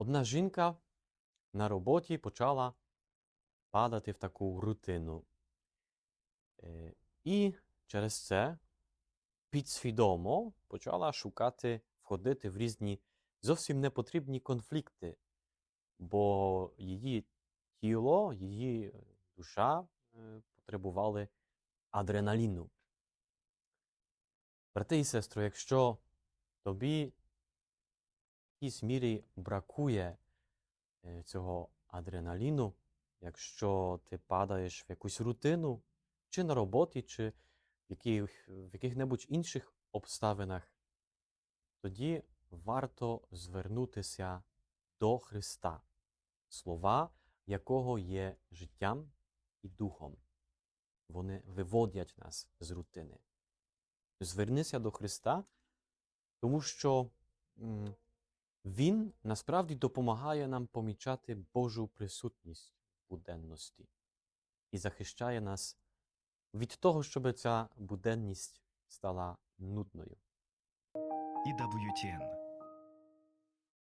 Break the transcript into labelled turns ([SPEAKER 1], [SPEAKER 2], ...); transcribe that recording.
[SPEAKER 1] Одна жінка на роботі почала падати в таку рутину. Е, І через це підсвідомо почала шукати, входити в різні зовсім непотрібні конфлікти, бо її тіло, її душа е, потребували адреналіну. Брати і сестри, якщо тобі якійсь мірі бракує е, цього адреналіну, якщо ти падаєш в якусь рутину, чи на роботі, чи в, яких, в яких-небудь інших обставинах, тоді варто звернутися до Христа, слова якого є життям і духом. Вони виводять нас з рутини. Звернися до Христа, тому що Він насправді допомагає нам помічати Божу присутність в буденності і захищає нас від того, щоб ця буденність стала нудною.
[SPEAKER 2] EWTN